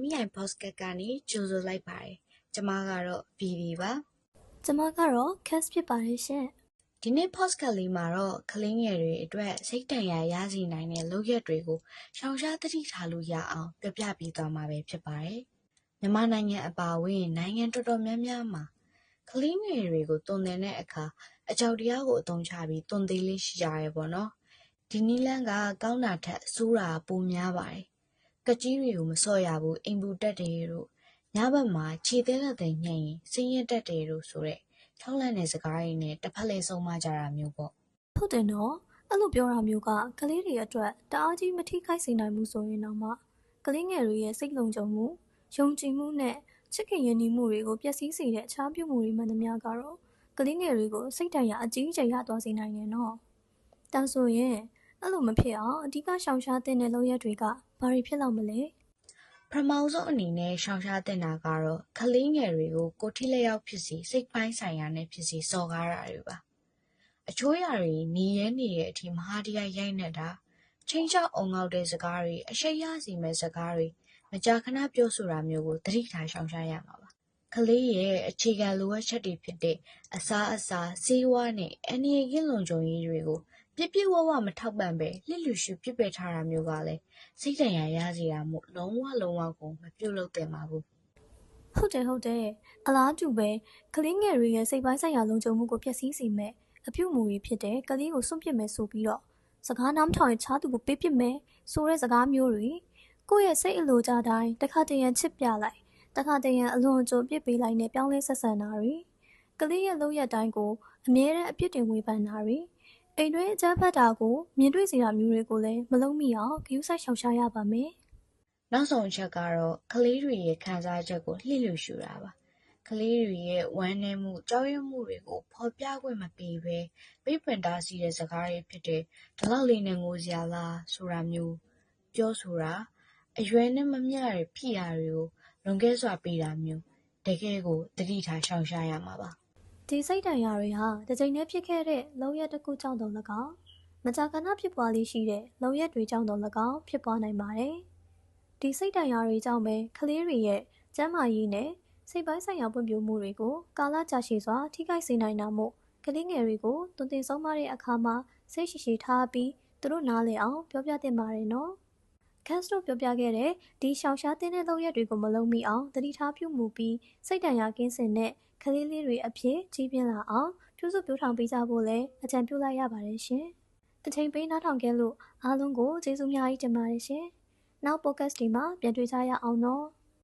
MI Podcast ကနေကြိုဆိုလိုက်ပါတယ်။ကျမကတော့ VV ပါကျမကတော့ cast ဖြစ်ပါတယ်ရှင်။ဒီနေ့ Podcast လေးမှာတော့ကလေးငယ်တွေအတွက်စိတ်တန်ရာရစေနိုင်တဲ့လုပ်ရက်တွေကိုရှောင်ရှားသတိထားလို့ရအောင်ပြပြပေးသွားမှာပဲဖြစ်ပါတယ်။မြန်မာနိုင်ငံအပါအဝင်နိုင်ငံတော်တော်များများမှာကလေးငယ်တွေကိုတုံသင်တဲ့အခါအကြောက်တရားကိုအသုံးချပြီးတုံသေးလေးရှိကြရဲပေါ့နော်။ဒီနီလန်းကကောင်းတာထက်ဆိုးတာပိုများပါတယ်။ ကကြီးတွေကိုမစော့ရဘူးအိမ်ဘူးတက်တယ်တို့ညဘက်မှာခြေသေးလက်သေးညှိရင်စင်းရင်တက်တယ်တို့ဆိုတဲ့ထောက်လန့်တဲ့စကားတွေနဲ့တစ်ဖက်လဲဆုံးမကြတာမျိုးပေါ့ဟုတ်တယ်နော်အဲ့လိုပြောတာမျိုးကကလေးတွေအတွက်တအားကြီးမထိခိုက်စေနိုင်ဘူးဆိုရင်တော့မှကလေးငယ်တွေရဲ့စိတ်လုံခြုံမှုယုံကြည်မှုနဲ့ချစ်ခင်ရင်းနှီးမှုတွေကိုပျက်စီးစေတဲ့အခြားပြုမှုတွေမှန်သမျှကတော့ကလေးငယ်တွေကိုစိတ်တန်ရာအကြီးအကျယ်ရသွားစေနိုင်တယ်နော်ဒါဆိုရင် အဲ့လိုမဖြစ်အောင်အဓိကရှောင်ရှားတဲ့လုပ်ရက်တွေကဘာတွေဖြစ်လောက်မလဲပထမဆုံးအနေနဲ့ရှောင်ရှားတင်တာကတော့ကလေးငယ်တွေကိုကိုယ်ထိလက်ရောက်ဖြစ်စီစိတ်ပိုင်းဆိုင်ရာနဲ့ဖြစ်စီစော်ကားတာတွေပါအချိုးရတွေနေရဲနေတဲ့အထိမဟာတရားရိုက်နေတာချင်းချောက်အောင်ငေါက်တဲ့စကားတွေအရှိတ်ရစီမဲ့စကားတွေမကြာခဏပြောဆိုတာမျိုးကိုသတိထားရှောင်ရှားရမှာပါကလေးရဲ့အခြေခံလိုအပ်ချက်တွေဖြစ်တဲ့အစားအစာစေဝါနဲ့အနေရကင်းလုံခြုံရေးတွေကို ပြည့်ပြည့်ဝဝမထောက်ပံ့ပဲလစ်လူရှုပြစ်ပယ်ထားတာမျိုးကလည်းစိတ်တန်ရာရစီတာမို့လုံးဝလုံးဝကိုမပြုတ်လို့တင်ပါဘူးဟုတ်တယ်ဟုတ်တယ်အလားတူပဲကလေးငယ်တွေရဲ့စိတ်ပိုင်းဆိုင်ရာလုံခြုံမှုကိုဖျက်ဆီးစေမဲ့အပြုတ်မှုတွေဖြစ်တဲ့ကလေးကိုစွန့်ပစ်မယ်ဆိုပြီးတော့စကားနားမထောင်ရင်ချားသူကိုပေးပစ်မယ်ဆိုတဲ့စကားမျိုးတွေကိုယ့်ရဲ့စိတ်အလိုကြတိုင်းတစ်ခါတရံချစ်ပြလိုက်တစ်ခါတရံအလွန်အကျွံပြစ်ပေးလိုက်နဲ့ပြောင်းလဲဆက်ဆံတာတွေကလေးရဲ့လုပ်ရက်တိုင်းကိုအမြဲတမ်းအပြစ်တင်ဝေဖန်တာတွေ အိမ်တွင်းအကြမ်းဖက်တာကိုမြင်တွေ့စေတာမျိုးတွေကိုလည်းမလုံးမိအောင်ဂရုစိုက်ရှောင်ရှားရပါမယ်နောက်ဆုံးအချက်ကတော့ကလေးတွေရဲ့ခံစားချက်ကိုလှစ်လူရှူတာပါကလေးတွေရဲ့ဝမ်းနည်းမှုကြောက်ရွံ့မှုတွေကိုဖော်ပြခွင့်မပေးဘဲပြပင်တားစီတဲ့စကားတွေဖြစ်တဲ့ဒီလောက်လေးနဲ့ငိုစရာလားဆိုတာမျိုးပြောဆိုတာအရွယ်နဲ့မမျှတဲ့ဖိအားတွေကိုလွန်ကဲစွာပေးတာမျိုးတကယ်ကိုတတိထားရှောင်ရှားရမှာပါ ဒီစိတ်တန်ရာတွေဟာတစ်ချိန်တည်းဖြစ်ခဲ့တဲ့လုံရက်တစ်ခုကြောင့်တော့၎င်းမကြာခဏဖြစ်ပွားလေးရှိတဲ့လုံရက်တွေကြောင့်တော့၎င်းဖြစ်ပွားနိုင်ပါတယ်။ဒီစိတ်တန်ရာတွေကြောင့်ပဲကလေးတွေရဲ့ကျန်းမာရေးနဲ့စိတ်ပိုင်းဆိုင်ရာပွင့်ပြိုမှုတွေကိုကာလကြာရှည်စွာထိခိုက်စေနိုင်တာမို့ကလေးငယ်တွေကိုတွင်တင်ဆုံးမတဲ့အခါမှာစိတ်ရှိရှိထားပြီးသူတို့နားလည်အောင်ပြောပြသင့်ပါတယ်နော်။ cast တို့ပြောပြခဲ့တဲ့ဒီရှောင်ရှားတဲ့လုံရက်တွေကိုမလုံးမိအောင်တတိထားပြုမှုပြီးစိတ်တန်ရာကင်းစင်တဲ့ကလေးလေးတွေအဖြစ်ကြီးပြင်းလာအောင်ပြုစုပြောထောင်ပေးကြဖို့လည်းအကြံပြုလိုက်ရပါတယ်ရှင်။တစ်ချိန်ပေးနားထောင်ခဲ့လို့အားလုံးကိုကျေးဇူးများကြီးတင်ပါတယ်ရှင်။နောက် podcast ဒီမှာပြန်တွေ့ကြရအောင်နော်။